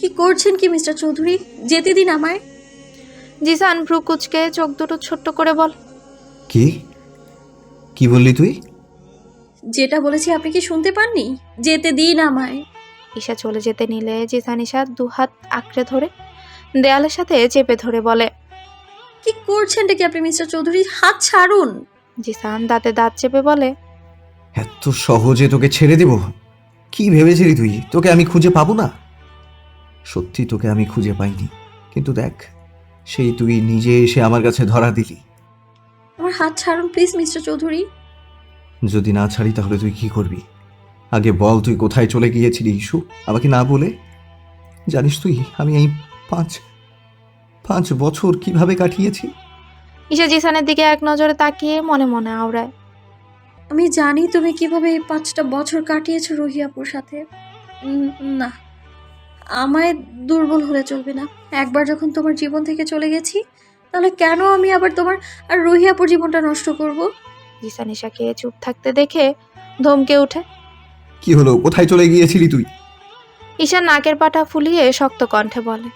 কি করছেন কি মিস্টার চৌধুরী? যেতে দিন আমায়। জিসান ভ্রু কুচকে চোখ দুটো ছোট্ট করে বল। কি? কি বললি তুই? যেটা বলেছি আপনি কি শুনতে পাননি? যেতে দিন আমায়। ঈশা চলে যেতে নিলে জিসান ঈশার দু হাত আঁকড়ে ধরে দেয়ালের সাথে চেপে ধরে বলে কি করছেনটা কি আপনি মিস্টার চৌধুরী? হাত ছাড়ুন। জিসান দাঁতে দাঁত চেপে বলে এত সহজে তোকে ছেড়ে দেব? কি ভেবেছিলি তুই? তোকে আমি খুঁজে পাবো না? সত্যি তোকে আমি খুঁজে পাইনি। কিন্তু দেখ সেই তুই নিজে এসে আমার কাছে ধরা দিলি। আমার হাত ছাড়ুন প্লিজ মিস্টার চৌধুরী। যদি না ছাড়ি তাহলে তুই কি করবি? আগে বল তুই কোথায় চলে গিয়েছিলি ইস্যু আমাকে না বলে? জানিস তুই আমি এই পাঁচ পাঁচ বছর কীভাবে কাটিয়েছি? ঈশা জিসানের দিকে এক নজরে তাকিয়ে মনে মনে আওড়ায়। আমি জানি তুমি কীভাবে এই পাঁচটা বছর কাটিয়েছো রোহিয়াপুর সাথে। না। আমায় দুর্বল হলে চলবে না। একবার যখন তোমার জীবন থেকে চলে গেছি তাহলে কেন আমি আবার তোমার আর রোহিয়াপুর জীবনটা নষ্ট করব? জিসান ঈশাকে চুপ থাকতে দেখে ধমকে উঠে কি হলো? কোথায় চলে গিয়েছিলি তুই? ঈশা নাকের পাটা ফুলিয়ে শক্ত কণ্ঠে বলে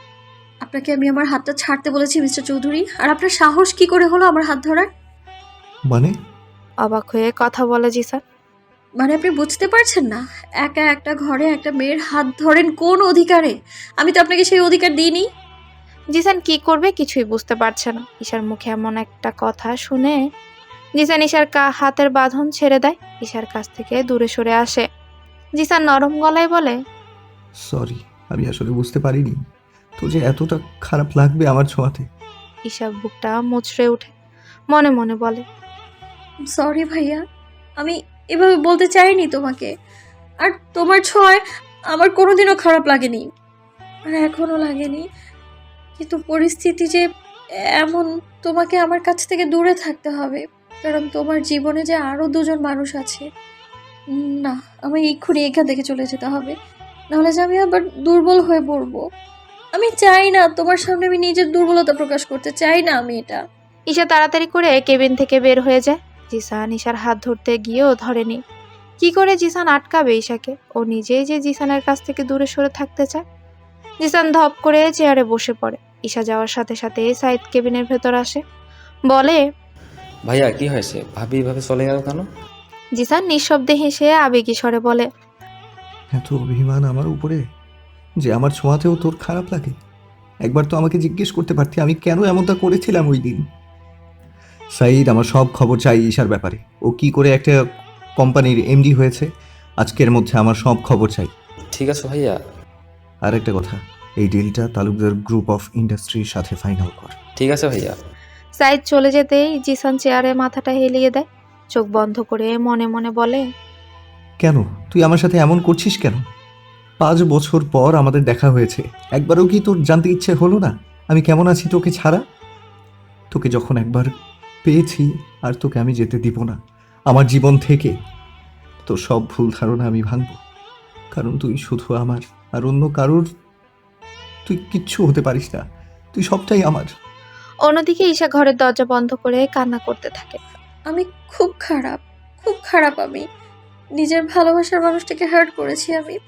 আপনাকে আমি আমার হাতটা ছাড়তে বলেছি মিস্টার চৌধুরী। আর আপনার সাহস কি করে হলো আমার হাত ধরার? মানে? অবাক হয়ে কথা বলে জিসান মানে আপনি বুঝতে পারছেন না? একা একটা ঘরে একটা মেয়ের হাত ধরেন কোন অধিকারে? আমি তো আপনাকে সেই অধিকার দিইনি। জিসান কি করবে কিছুই বুঝতে পারছে না। ঈশার মুখে এমন একটা কথা শুনে জিসান ঈশার কা- হাতের বাঁধন ছেড়ে দেয়। ঈশার কাছ থেকে দূরে সরে আসে। জিসান নরম গলায় বলে সরি আমি আসলে বুঝতে পারিনি। তো যে এতটা খারাপ লাগবে আমার ছোঁয়াতে? ঈশা বুকটা মুচড়ে ওঠে। মনে মনে বলে সরি ভাইয়া আমি এভাবে বলতে চাইনি তোমাকে। আর তোমার ছয় আমার কোনোদিনও খারাপ লাগেনি। আর এখনও লাগেনি। কিন্তু পরিস্থিতি যে এমন, তোমাকে আমার কাছ থেকে দূরে থাকতে হবে। কারণ তোমার জীবনে যে আরও দুজন মানুষ আছে না, আমি এক্ষুনি এখান থেকে চলে যেতে হবে। নাহলে যে আমি আবার দুর্বল হয়ে পড়ব। আমি চাই না, তোমার সামনে আমি নিজের দুর্বলতা প্রকাশ করতে চাই না আমি এটা। ঈশা তাড়াতাড়ি করে কেবিন থেকে বের হয়ে যায়। জিসান ঈশার হাত ধরতে গিয়েও ধরেনি। কি করে জিসান আটকাবে ঈশাকে? ও নিজেই যে জিসানের কাছ থেকে দূরে সরে থাকতে চায়? জিসান ধপ করে চেয়ারে বসে পড়ে। ঈশা যাওয়ার সাথে সাথে সাইদ কেবিনের ভেতর আসে। বলে ভাইয়া কি হয়েছে? ভাবি এভাবে চলে গেল কেন? জিসান নিঃশব্দে হেসে আবেগী স্বরে বলে এত অভিমান আমার উপরে যে আমার ছোঁয়াতেও তোর খারাপ লাগে। একবার তো আমাকে জিজ্ঞেস করতে পারতি আমি কেন এমনটা করেছিলাম ওই দিন। সাইদ আমার সব খবর চাই ঈশার ব্যাপারে। ও কি করে একটা কোম্পানির এমডি হয়েছে আজকের মধ্যে আমার সব খবর চাই। ঠিক আছে ভাইয়া। আর একটা কথা এই ডিলটা তালুকদার গ্রুপ অফ ইন্ডাস্ট্রির সাথে ফাইনাল কর। ঠিক আছে ভাইয়া। সাইদ চলে যেতেই জিসান চেয়ারে মাথাটা হেলিয়ে দেয় চোখ বন্ধ করে মনে মনে বলে কেন? তুই আমার সাথে এমন করছিস কেন? পাঁচ বছর পর আমাদের দেখা হয়েছে একবারও কি তোর জানতে ইচ্ছে হলো না? আমি কেমন আছি তোকে ছাড়া? তোকে যখন একবার পেয়েছি আর তোকে আমি যেতে দিব না। আমার জীবন থেকে তোর সব ভুল ধারণা আমি ভাঙব। কারণ তুই শুধু আমার আর অন্য কারোর তুই কিচ্ছু হতে পারিস না। তুই সবটাই আমার। অন্যদিকে ঈশা ঘরের দরজা বন্ধ করে কান্না করতে থাকে। আমি খুব খারাপ খুব খারাপ আমি। নিজের ভালোবাসার মানুষটাকে হার্ট করেছি আমি।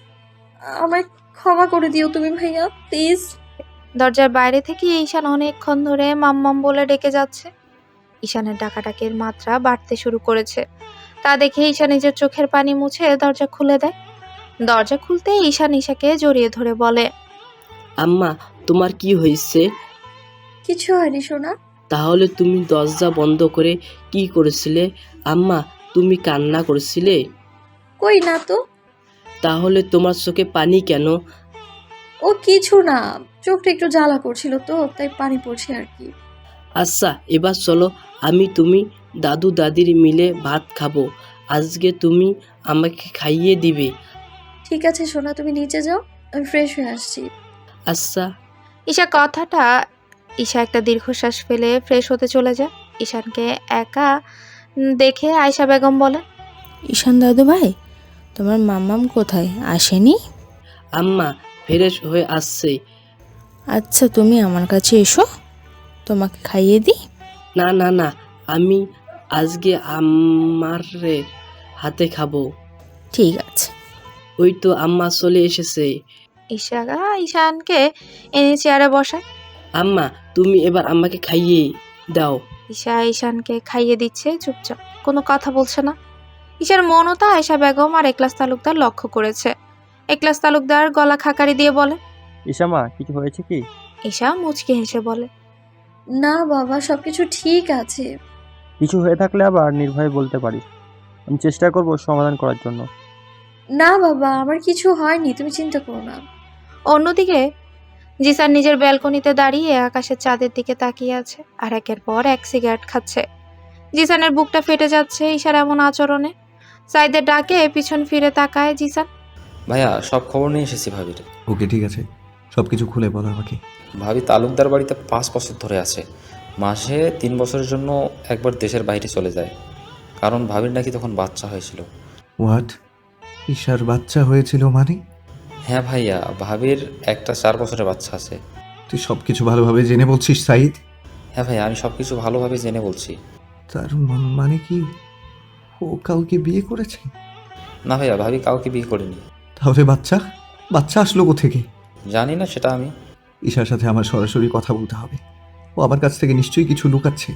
আমায় ক্ষমা করে দিও তুমি ভাইয়া প্লিজ দরজার বাইরে থেকে ঈশান অনেকক্ষণ ধরে মাম্মাম বলে ডেকে যাচ্ছে। ঈশানের ডাকাডাকির মাত্রা বাড়তে শুরু করেছে। তা দেখে ঈশা নিজের চোখের পানি মুছে দরজা খুলে দেয়। দরজা খুলতে ঈশান ঈশাকে জড়িয়ে ধরে বলে আম্মা তোমার কি হয়েছে? কিছু হয়নি সোনা। তাহলে তুমি দরজা বন্ধ করে কি করেছিলে? আম্মা তুমি কান্না করেছিলে? কই না তো? তাহলে তোমার চোখে পানি কেন? ও কিছু না চোখটা একটু জ্বালা করছিল তো তাই পানি পড়ছে আর কি। আচ্ছা এবার চলো আমি তুমি দাদু দাদির মিলে ভাত খাব। আজকে তুমি আমাকে খাইয়ে দিবে। ঠিক আছে সোনা তুমি নিচে যাও আমি ফ্রেশ হয়ে আসছি। আচ্ছা। ঈশা কথাটা ঈশা একটা দীর্ঘশ্বাস ফেলে ফ্রেশ হতে চলে যায়। ঈশানকে একা দেখে আয়শা বেগম বলে ঈশান দাদু ভাই তোমার মাম্মাম কোথায়? আসেনি? আম্মা ফ্রেশ হয়ে আসছে। আচ্ছা তুমি আমার কাছে এসো। তোমাকে খাইয়ে দিই? না না না আমি আজকে আমার হাতে খাব। ঠিক আছে। ওই তো আম্মা চলে এসেছে। ঈশা ঈশানকে এনে চেয়ারে বসায়। আম্মা তুমি এবার আমাকে খাইয়ে দাও। ঈশা ঈশানকে খাইয়ে দিচ্ছে চুপচাপ কোনো কথা বলছে না। ঈশার মনতা আয়সা বেগম আর একলাস তালুকদার লক্ষ্য করেছে। একলাস তালুকদার গলা খাকারি দিয়ে বলে ইসামা কিছু হয়েছে কি? ঈশা মুচকি হেসে বলে না বাবা সব কিছু ঠিক আছে। কিছু হয়ে থাকলে আবার নির্ভয়ে বলতে পারিস আমি চেষ্টা করব সমাধান করার জন্য। না বাবা আমার কিছু হয়নি তুমি চিন্তা করো না। অন্যদিকে জিসান নিজের ব্যালকনিতে দাঁড়িয়ে আকাশের চাঁদের দিকে তাকিয়ে আছে আর একের পর এক সিগারেট খাচ্ছে। জিসানের বুকটা ফেটে যাচ্ছে ঈশার এমন আচরণে। সাইদের ডাকে পিছন ফিরে তাকায় জিসান। ভাইয়া সব খবর নিয়ে এসেছি ভাবির। ওকে ঠিক আছে। সব কিছু খুলে বলো আমাকে। ভাবি তালুকদার বাড়িতে পাঁচ বছর ধরে আছে। মাসে তিন বছরের জন্য একবার দেশের বাইরে চলে যায়। কারণ ভাবির নাকি তখন বাচ্চা হয়েছিল। হোয়াট ঈশার বাচ্চা হয়েছিল মানে? হ্যাঁ ভাইয়া ভাবির একটা চার বছরের বাচ্চা আছে। তুই সব কিছু ভালোভাবে জেনে বলছিস সাইদ? হ্যাঁ ভাইয়া আমি সব কিছু ভালোভাবে জেনে বলছি। তার ম- মানে কি? ও কাউকে বিয়ে করেছে? না ভাইয়া ভাবি কাউকে বিয়ে করিনি। তাহলে বাচ্চা? বাচ্চা আসলো থেকে জানি না সেটা আমি। ঈশার সাথে আমার সরাসরি কথা বলতে হবে। ও আমার কাছ থেকে নিশ্চয়ই কিছু লুকাচ্ছে।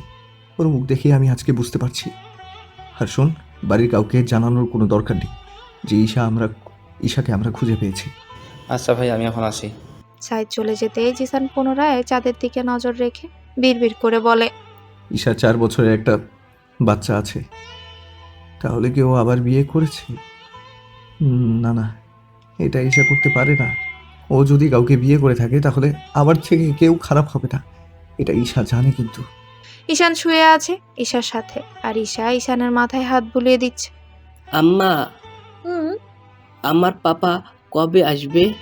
ওর মুখ দেখে আমি আজকে বুঝতে পারছি। আর শোন বাড়ির কাউকে জানানোর কোনো দরকার নেই। যে ঈশা আমরা ঈশাকে আমরা খুঁজে পেয়েছি। আচ্ছা ভাই আমি এখন আসি। সাইদ চলে যেতেই জিসান পুনরায় চাঁদের দিকে নজর রেখে বিড়বিড় করে বলে ঈশা চার বছরের একটা বাচ্চা আছে। তাহলে কি ও আবার বিয়ে করেছে? না না এটা ঈশা করতে পারে না। ও যদি কাউকে বিয়ে করে থাকে তাহলে আবার থেকে কেউ খারাপ হবে না। এটা ঈশা জানে কিন্তু। ঈশান শুয়ে আছে ঈশার সাথে। আর ঈশা ঈশানের মাথায় হাত বুলিয়ে দিচ্ছে। আম্মা। হুম? আমার পাপা কবে আসবে?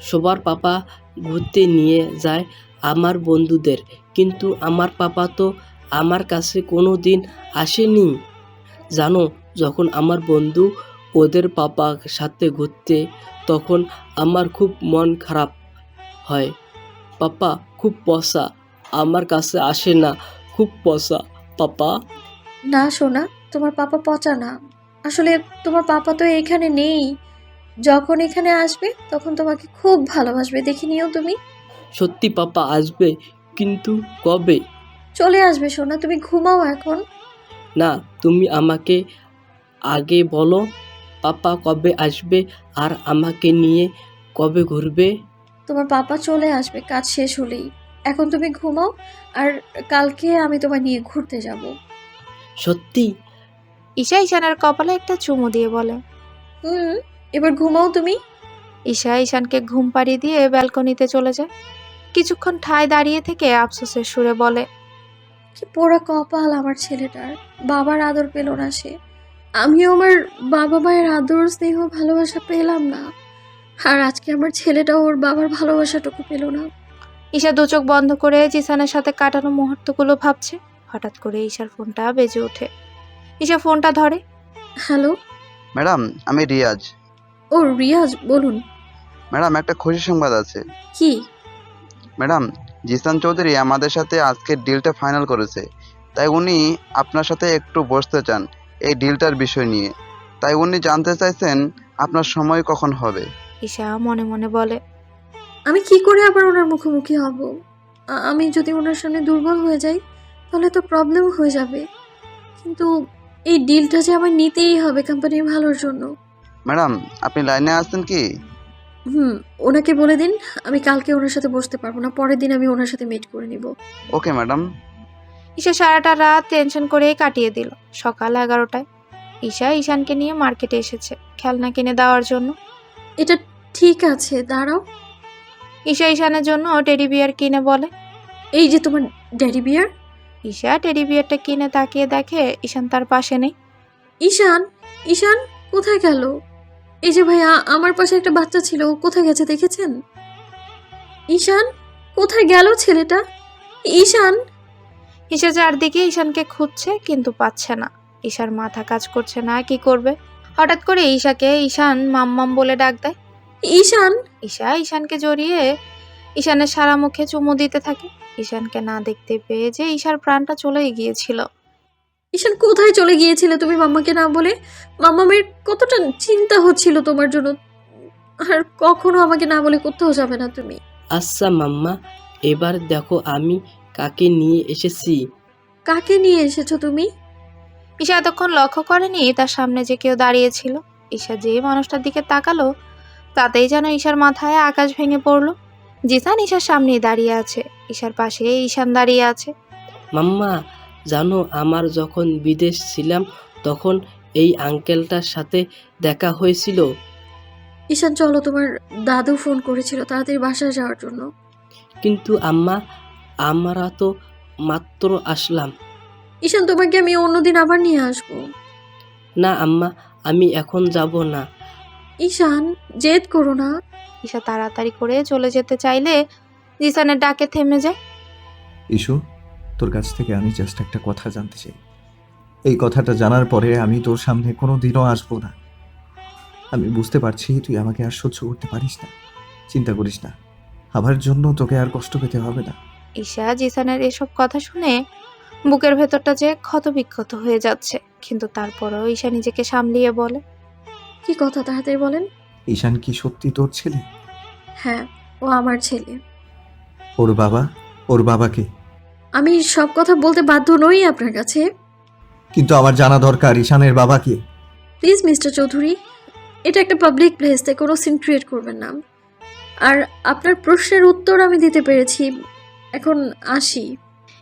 সবার পাপা ঘুরতে নিয়ে যায় আমার বন্ধুদের। কিন্তু আমার পাপা তো আমার কাছে কোনো দিন আসেনি। জানো যখন আমার বন্ধু ওদের পাপার সাথে ঘুরতে তখন আমার খুব মন খারাপ হয়। পাপা খুব পসা আমার কাছে আসে না খুব পসা পাপা? না সোনা তোমার পাপা পচা না। আসলে তোমার পাপা তো এখানে নেই। যখন এখানে আসবে তখন তোমাকে খুব ভালোবাসবে দেখে নিও তুমি। সত্যি পাপা আসবে কিন্তু কবে? চলে আসবে সোনা তুমি ঘুমাও এখন। না তুমি আমাকে আগে বলো। পাপা কবে আসবে আর আমাকে নিয়ে কবে ঘুরবে? তোমার পাপা চলে আসবে কাজ শেষ হলেই। এখন তুমি ঘুমাও আর কালকে আমি তোমার নিয়ে ঘুরতে যাব। সত্যি? ঈশা ঈশানের কপালে একটা চুমু দিয়ে বলে। হুম এবার ঘুমাও তুমি। ঈশা ঈশানকে ঘুম পাড়িয়ে দিয়ে ব্যালকনিতে চলে যায়। কিছুক্ষণ ঠায় দাঁড়িয়ে থেকে আফসোসের সুরে বলে কি পোড়া কপাল আমার ছেলেটার বাবার আদর পেল না সে। আমিও আমার বাবা মায়ের আদর স্নেহ ভালোবাসা পেলাম না। আর আজকে আমার ছেলেটাও ওর বাবার ভালোবাসাটুকু পেল না। ঈশা দু চোখ বন্ধ করে জিসানের সাথে কাটানো মুহূর্তগুলো ভাবছে। হঠাৎ করে ঈশার ফোনটা বেজে ওঠে। ঈশা ফোনটা ধরে। হ্যালো? ম্যাডাম আমি রিয়াজ। ও রিয়াজ বলুন। ম্যাডাম একটা খুশি সংবাদ আছে। কি? ম্যাডাম জিসান চৌধুরী আমাদের সাথে আজকের ডিলটা ফাইনাল করেছে। তাই উনি আপনার সাথে একটু বসতে চান। এই ডিলটার বিষয় নিয়ে। তাই উনি জানতে চাইছেন আপনার সময় কখন হবে। ঈশা মনে মনে বলে আমি কি করে আবার ওনার মুখোমুখি হব? আ- আমি যদি ওনার সামনে দুর্বল হয়ে যাই তাহলে তো প্রবলেম হয়ে যাবে। কিন্তু এই ডিলটা যে আমার নিতেই হবে কোম্পানির ভালোর জন্য। ম্যাডাম আপনি লাইনে আছেন কি? হুম ওনাকে বলে দিন আমি কালকে ওনার সাথে বসতে পারব না পরের দিন আমি ওনার সাথে মিট করে নিব। Okay madam. ঈশা সারাটা রাত টেনশন করেই কাটিয়ে দিল। সকাল এগারোটায়। ঈশা ঈশানকে নিয়ে মার্কেটে এসেছে খেলনা কিনে দেওয়ার জন্য। এটা ঠিক আছে দাঁড়াও। ঈশা ঈশানের জন্য টেডি বিয়ার কিনে বলে। এই যে তোমার ড্যাডি বিয়ার ঈশা টেডি বিয়ারটা কিনে তাকিয়ে দেখে ঈশান তার পাশে নেই। ঈশান ঈশান কোথায় গেল? এই যে ভাইয়া আমার পাশে একটা বাচ্চা ছিল ও কোথায় গেছে দেখেছেন? ঈশান কোথায় গেল ছেলেটা? ঈশান ঈশা চারদিকে ঈশানকে খুঁজছে কিন্তু পাচ্ছে না। ঈশার মাথা কাজ করছে না কি করবে? হঠাৎ করে ঈশাকে ঈশান মাম্মাম বলে ডাক দেয়। ঈশান? ঈশা ঈশানকে জড়িয়ে ঈশানের সারা মুখে চুমু দিতে থাকে। ঈশানকে না দেখতে পেয়ে যে ঈশার প্রাণটা চলেই গিয়েছিল। ঈশান কোথায় চলে গিয়েছিলে তুমি মাম্মাকে না বলে? মাম্মামের কতটা চিন্তা হচ্ছিল তোমার জন্য? আর কখনো আমাকে না বলে কোথাও যাবে না তুমি। আচ্ছা মাম্মা এবার দেখো আমি কাকে নিয়ে এসেছি? কাকে নিয়ে এসেছ তুমি? ঈশা এতক্ষণ লক্ষ্য করেনি তার সামনে যে কেউ দাঁড়িয়েছিল ঈশা যে মানুষটার দিকে তাকালো তাতেই যেন ঈশার মাথায় আকাশ ভেঙে পড়ল। জিসান ঈশার সামনেই দাঁড়িয়ে আছে। ঈশার পাশে ঈশান দাঁড়িয়ে আছে। মাম্মা জানো আমার যখন বিদেশ ছিলাম তখন এই আঙ্কেলটার সাথে দেখা হয়েছিল। ঈশান চলো তোমার দাদু ফোন করেছিল তাড়াতাড়ি বাসায় যাওয়ার জন্য। কিন্তু আম্মা আমরা তো মাত্র আসলাম। ঈশান তোমাকে আমি অন্যদিন আবার নিয়ে আসব। না আম্মা আমি এখন যাব না। ঈশান জেদ করো না। ঈশা তাড়াতাড়ি করে চলে যেতে চাইলে জিসানের ডাকে থেমে যায়। ইস্যু তোর কাছ থেকে আমি জাস্ট একটা কথা জানতে চাই। এই কথাটা জানার পরে আমি তোর সামনে কোনো দিনও আসব না। আমি বুঝতে পারছি তুই আমাকে আর সহ্য করতে পারিস না। চিন্তা করিস না। আমার জন্য তোকে আর কষ্ট পেতে হবে না। ঈশা জিসানের এসব কথা শুনে বুকের ভেতরটা যে ক্ষতবিক্ষত হয়ে যাচ্ছে। কিন্তু তারপরেও ঈশা নিজেকে সামলিয়ে বলে কি কথা তাড়াতাড়ি বলেন? ঈশান কি সত্যি তোর ছেলে? হ্যাঁ ও আমার ছেলে। ওর বাবা? ওর বাবাকে? আমি সব কথা বলতে বাধ্য নই আপনার কাছে। কিন্তু আমার জানা দরকার ঈশানের বাবা বাবাকে প্লিজ মিস্টার চৌধুরী এটা একটা পাবলিক প্লেস তাই কোনো সিন ক্রিয়েট করবেন না। আর আপনার প্রশ্নের উত্তর আমি দিতে পেরেছি। এখন আসি।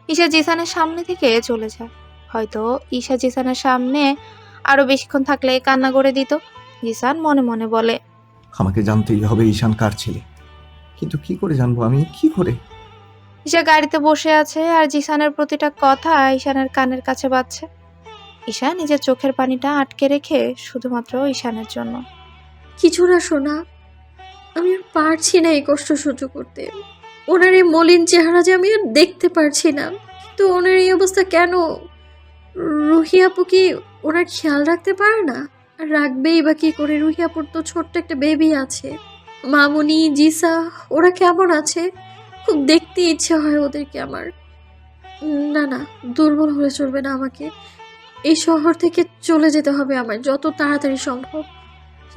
ঈশা জিসানের সামনে থেকে চলে যায়। হয়তো ঈশা জিসানের সামনে আরও বেশিক্ষণ থাকলে কান্না করে দিত। জিসান মনে মনে বলে আমাকে জানতেই হবে ঈশান কার ছেলে। কিন্তু কি করে জানব আমি? কি করে? ঈশা গাড়িতে বসে আছে আর জিসানের প্রতিটা কথা ঈশানের কানের কাছে বাজছে। ঈশা নিজের চোখের পানিটা আটকে রেখে শুধুমাত্র ঈশানের জন্য। কিছু না শোনা আমি আর পারছি না এই কষ্ট সহ্য করতে। ওনার এই মলিন চেহারা যে আমি আর দেখতে পারছি না। তো ওনার এই অবস্থা কেন? রুহি আপু কি ওনার খেয়াল রাখতে পারে না? আর রাখবেই বা কি করে? রুহি আপুর তো ছোট্ট একটা বেবি আছে। মামুনি, জিসা, ওরা কেমন আছে? খুব দেখতে ইচ্ছে হয় ওদেরকে আমার। না না, দুর্বল হলে চলবে না আমাকে। এই শহর থেকে চলে যেতে হবে আমার যত তাড়াতাড়ি সম্ভব।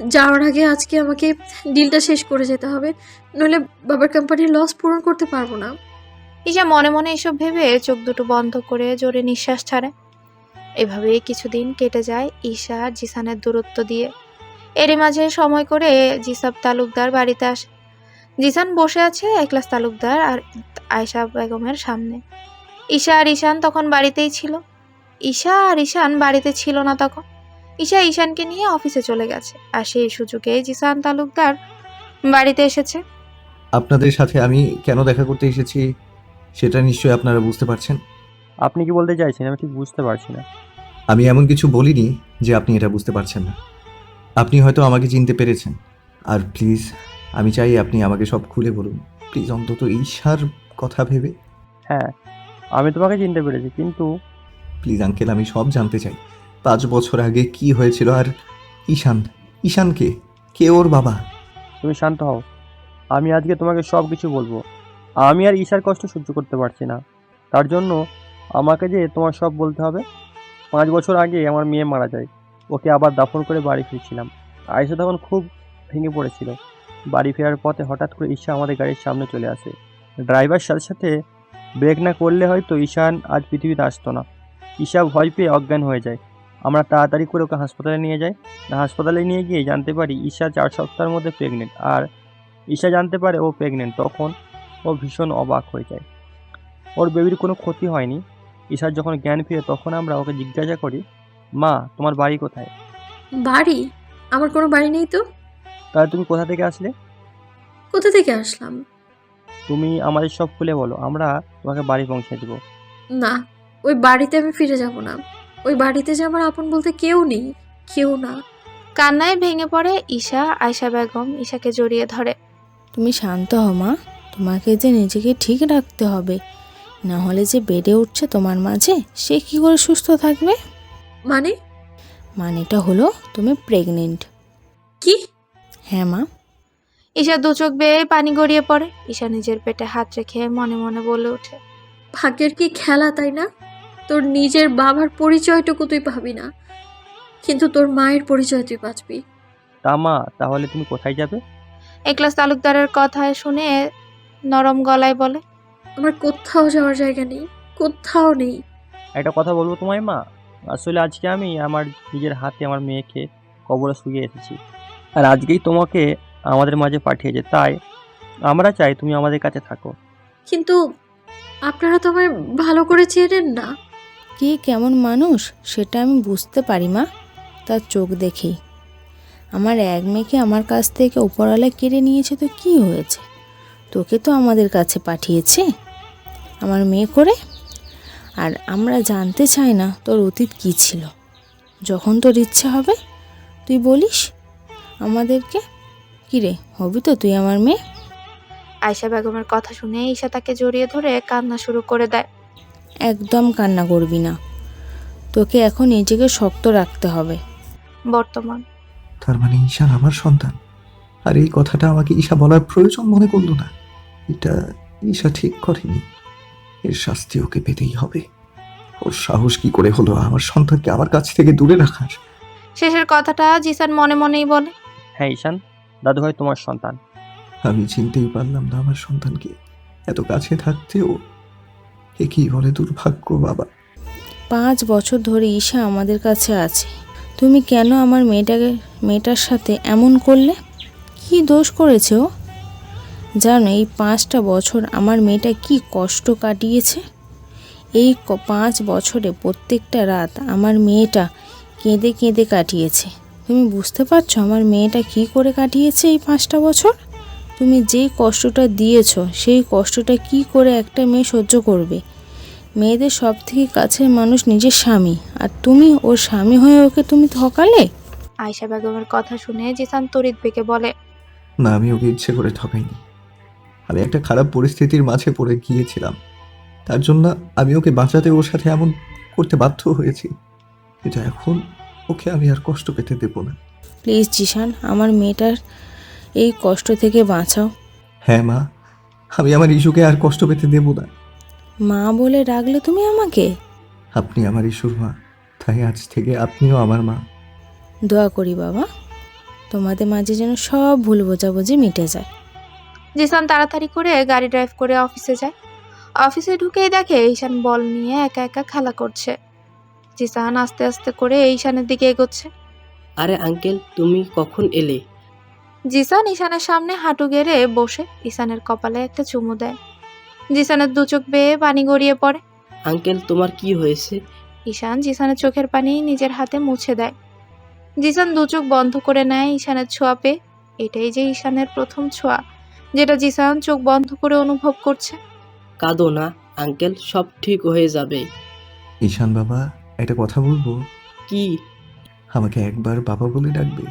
যাওয়ার আগে আজকে আমাকে ডিলটা শেষ করে যেতে হবে। নইলে বাবার কোম্পানির লস পূরণ করতে পারব না। ঈশা মনে মনে এসব ভেবে চোখ দুটো বন্ধ করে জোরে নিঃশ্বাস ছাড়ে। এভাবেই কিছুদিন কেটে যায় ঈশা জিসানের দূরত্ব দিয়ে। এরই মাঝে সময় করে জিসাব তালুকদার বাড়িতে আসে। জিসান বসে আছে একলাস তালুকদার আর আয়শা বেগমের সামনে। ঈশা আর ঈশান তখন বাড়িতেই ছিল। ঈশা আর ঈশান বাড়িতে ছিল না তখন। ঈশা ঈশানকে নিয়ে অফিসে চলে গেছে আর সেই সুযোগে জিসান তালুকদার বাড়িতে এসেছে। আপনাদের সাথে আমি কেন দেখা করতে এসেছি সেটা নিশ্চয়ই আপনারা বুঝতে পারছেন। আপনি কি বলতে চাইছেন? আমি ঠিক বুঝতে পারছি না। আমি এমন কিছু বলিনি যে আপনি এটা বুঝতে পারছেন না। আপনি হয়তো আমাকে চিনতে পেরেছেন। আর প্লিজ আমি চাই আপনি আমাকে সব খুলে বলুন। প্লিজ অন্তত ঈশার কথা ভেবে। হ্যাঁ আমি তোমাকে চিনতে পেরেছি কিন্তু প্লিজ আঙ্কেল আমি সব জানতে চাই। পাঁচ বছর আগে কি হয়েছিল? আর ঈশান ঈশানকে কে? ওর বাবা? তুমি শান্ত হও। আমি আজকে তোমাকে সব কিছু বলব। আমি আর ঈশার কষ্ট সহ্য করতে পারছি না। তার জন্য আমাকে যে তোমার সব বলতে হবে। পাঁচ বছর আগে আমার মেয়ে মারা যায়। ওকে আবার দাফন করে বাড়ি ফিরছিলাম। আয়েশা তখন খুব ভেঙে পড়েছিল। বাড়ি ফেরার পথে হঠাৎ করে ঈশা আমাদের গাড়ির সামনে চলে আসে। ড্রাইভার সাথে সাথে ব্রেক না করলে হয়তো ঈশান আজ পৃথিবীতে আসতো না। ঈশা ভয় পেয়ে অজ্ঞান হয়ে যায়। আমরা তাড়াতাড়ি করে ওকে হাসপাতালে নিয়ে যাই। হাসপাতালে নিয়ে গিয়ে জানতে পারি ঈশা চার সপ্তাহের মধ্যে প্রেগনেন্ট আর ঈশা জানতে পারে ও প্রেগনেন্ট তখন ও ভীষণ অবাক হয়ে যায়। ওর বেবির কোনো ক্ষতি হয়নি। ঈশার যখন জ্ঞান ফিরে তখন আমরা ওকে জিজ্ঞাসা করি মা তোমার বাড়ি কোথায়? বাড়ি? আমার কোনো বাড়ি নেই তো? তাহলে তুমি কোথা থেকে আসলে? কোথা থেকে আসলাম? তুমি আমাদের সব খুলে বলো আমরা তোমাকে বাড়ি পৌঁছে দেবো। না ওই বাড়িতে আমি ফিরে যাব না। ওই বাড়িতে যে আমার আপন বলতে কেউ নেই কেউ না। কান্নায় ভেঙে পড়ে ঈশা আয়শা বেগম ঈশাকে জড়িয়ে ধরে। তুমি শান্ত হও মা। তোমাকে যে নিজেকে ঠিক রাখতে হবে না হলে যে বেড়ে উঠছে তোমার মাঝে সে কি করে সুস্থ থাকবে? মানে? মানেটা হলো তুমি প্রেগনেন্ট কি? হ্যাঁ মা। ঈশা দু চোখ বেয়ে পানি গড়িয়ে পড়ে। ঈশা নিজের পেটে হাত রেখে মনে মনে বলে ওঠে। ভাগ্যের কি খেলা তাই না? তোর নিজের বাবার পরিচয়টুকু তুই পাবি না। কিন্তু তোর মায়ের পরিচয় তুই বাঁচবি। তা মা তাহলে তুমি কোথায় যাবে? একলাস তালুকদারের কথা শুনে নরম গলায় বলে আমার কোথাও যাওয়ার জায়গা নেই কোথাও নেই। একটা কথা বলব তোমায় মা? আসলে আজকে আমি আমার নিজের হাতে আমার মেয়েকে কবরে শুয়ে এসেছি। আর আজকেই তোমাকে আমাদের মাঝে পাঠিয়েছে তাই আমরা চাই তুমি আমাদের কাছে থাকো। কিন্তু আপনারা তো আমায় ভালো করে চেনেন না। কে কেমন মানুষ সেটা আমি বুঝতে পারি মা। তার চোখ দেখেই আমার এক মেয়েকে আমার কাছ থেকে উপরওয়ালা কেড়ে নিয়েছে তো কি হয়েছে? তোকে তো আমাদের কাছে পাঠিয়েছে। আমার মেয়ে করে? আর আমরা জানতে চাই না তোর অতীত কী ছিল। যখন তোর ইচ্ছে হবে, তুই বলিস আমাদেরকে। কিরে হবি তো তুই আমার মেয়ে? আয়শা বেগমের কথা শুনে ঈশা তাকে জড়িয়ে ধরে কান্না শুরু করে দেয়। একদম কান্না করবি না। তোকে এখন নিজেকে শক্ত রাখতে হবে। বর্তমান। তার মানে ঈশান আমার সন্তান। আর এই কথাটা আমাকে ঈশা বলার প্রয়োজন মনে করল না। এটা ঈশা ঠিক করেনি। এর শাস্তি ওকে পেতেই হবে। ওর সাহস কি করে হলো আমার সন্তানকে আমার কাছ থেকে দূরে রাখার? শেষের কথাটা জিসান মনে মনেই বলে। হ্যাঁ ঈশান দাদুভাই তোমার সন্তান। আমি চিনতেই পারলাম না আমার সন্তানকে। এত কাছে থাকতেও এ বলে দুর্ভাগ্য, বাবা? পাঁচ বছর ধরে ঈশা আমাদের কাছে আছে। তুমি কেন আমার মেয়েটাকে, মেয়েটার সাথে এমন করলে? কি দোষ করেছে ও? জানো, এই পাঁচটা বছর আমার মেয়েটা কি কষ্ট কাটিয়েছে? এই পাঁচ বছরে প্রত্যেকটা রাত আমার মেয়েটা কেঁদে কেঁদে কাটিয়েছে। তুমি বুঝতে পারছ আমার মেয়েটা কি করে কাটিয়েছে এই পাঁচটা বছর? তুমি যেই কষ্টটা দিয়েছ সেই কষ্টটা কি করে একটা মেয়ে সহ্য করবে? মেয়েদের সব থেকে কাছের মানুষ নিজের স্বামী আর তুমি ওর স্বামী হয়ে ওকে তুমি ঠকালে? আয়শা বেগমের কথা শুনে জিসান তড়িৎ বেগে বলে না আমি ওকে ইচ্ছে করে ঠকাইনি। আমি একটা খারাপ পরিস্থিতির মাঝে পড়ে গিয়েছিলাম। তার জন্য আমি ওকে বাঁচাতে ওর সাথে এমন করতে বাধ্য হয়েছি। কিন্তু এখন ওকে আমি আর কষ্ট পেতে দেব না। প্লিজ জিশান আমার মেয়েটার এই কষ্ট থেকে বাঁচাও। হ্যাঁ মা আমি আমার ইস্যুকে আর কষ্ট পেতে দেব না। মা বলে ডাকলে তুমি আমাকে? আপনি আমার ইস্যুর মা তাই আজ থেকে আপনিও আমার মা। দোয়া করি বাবা তোমাদের মাঝে যেন সব ভুল বোঝাবুঝি মিটে যায়। জিসান তাড়াতাড়ি করে গাড়ি ড্রাইভ করে অফিসে যায়। অফিসে ঢুকেই দেখে ঈশান বল নিয়ে একা একা খেলা করছে। জিসান আস্তে আস্তে করে ঈশানের দিকে এগোচ্ছে। আরে আঙ্কেল তুমি কখন এলে? জিসান ঈশানের সামনে হাঁটু গেড়ে বসে ঈশানের কপালে একটা চুমু দেয়। জিসানের দু চোখ বেয়ে পানি গড়িয়ে পড়ে। আঙ্কেল তোমার কি হয়েছে? ঈশান জিসানের চোখের পানি নিজের হাতে মুছে দেয়। জিসান দু চোখ বন্ধ করে নেয় ঈশানের ছোঁয়া পেয়ে। এটাই যে ঈশানের প্রথম ছোঁয়া যেটা জিসান চোখ বন্ধ করে অনুভব করছে। কাঁদো না আঙ্কেল সব ঠিক হয়ে যাবে। ঈশান বাবা একটা কথা বলব? কি? আমাকে একবার বাবা বলে ডাকবে।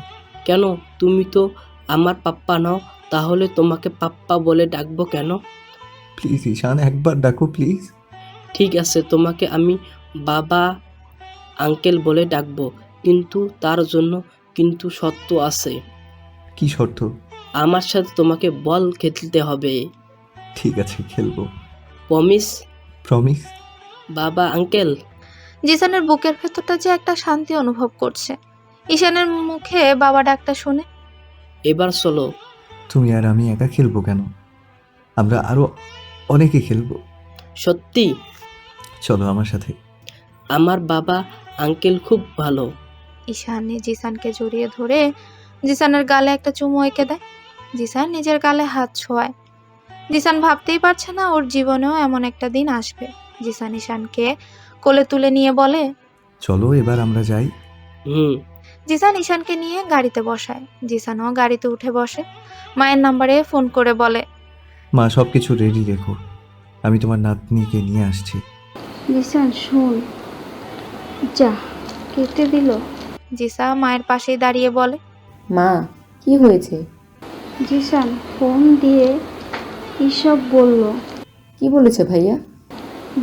কেন? তুমি তো আমার পাপ্পা নাও তাহলে তোমাকে পাপ্পা বলে ডাকবো কেন? প্লিজ ঈশান একবার ডাকো প্লিজ। ঠিক আছে তোমাকে আমি বাবা আঙ্কেল বলে ডাকবো কিন্তু তার জন্য কিন্তু শর্ত আছে। কি শর্ত? আমার সাথে তোমাকে বল খেলতে হবে। ঠিক আছে খেলব। প্রমিস প্রমিস বাবা আঙ্কেল? জিসানের বুকের ভেতরটা যে একটা শান্তি অনুভব করছে। ঈশানের মুখে বাবা ডাকটা শুনে এবার চলো। তুমি আর আমি একা খেলব কেন? আমরা আরও অনেকে খেলব। সত্যি? চলো আমার সাথে। আমার বাবা আঙ্কেল খুব ভালো। ঈশান জিসানকে জড়িয়ে ধরে জিসানের গালে একটা চুমু এঁকে দেয়। জিসান নিজের গালে হাত ছোঁয়ায়। জিসান ভাবতেই পারছে না ওর জীবনেও এমন একটা দিন আসবে। জিসান ঈশানকে কোলে তুলে নিয়ে বলে চলো এবার আমরা যাই। হুম। জিসান ঈশানকে নিয়ে গাড়িতে বসায়। জিসানও গাড়িতে উঠে বসে। মায়ের নাম্বারে ফোন করে বলে মা সব কিছু রেডি রেখো আমি তোমার নাতনিকে নিয়ে আসছি। নিশান শোন। যা কেটে দিল। জিসা মায়ের পাশেই দাঁড়িয়ে বলে মা কি হয়েছে? জিসান ফোন দিয়ে এসব বলল। কি বলেছে ভাইয়া?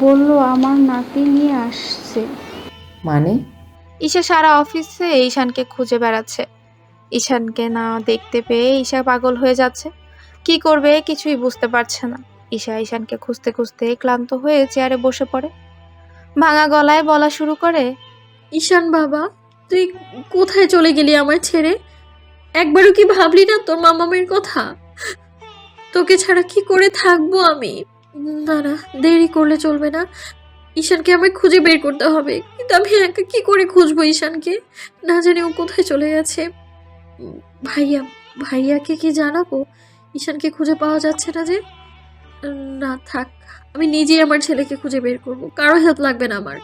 বলল আমার নাতি নিয়ে আসছে। মানে? ঈশা সারা অফিসে ঈশানকে খুঁজে বেড়াচ্ছে। ঈশানকে না দেখতে পেয়ে ঈশা পাগল হয়ে যাচ্ছে। কি করবে কিছুই বুঝতে পারছে না। ঈশা ঈশানকে খুঁজতে খুঁজতে ক্লান্ত হয়ে চেয়ারে বসে পড়ে। ভাঙা গলায় বলা শুরু করে, ঈশান বাবা, তুই কোথায় চলে গেলি আমার ছেড়ে? একবারও কি ভাবলি না তোর মামামের কথা? তোকে ছাড়া কি করে থাকব আমি? না না, দেরি করলে চলবে না। ঈশানকে আমায় খুঁজে বের করতে হবে। কিন্তু আমি একা কি করে খুঁজবো ঈশানকে? না জানি ও কোথায় চলে গেছে। ভাইয়া, ভাইয়াকে কি জানাব? ঈশানকে খুঁজে পাওয়া যাচ্ছে না যে। না থাক, আমি নিজেই আমার ছেলেকে খুঁজে বের করব। কারও হেল্প লাগবে না আমার।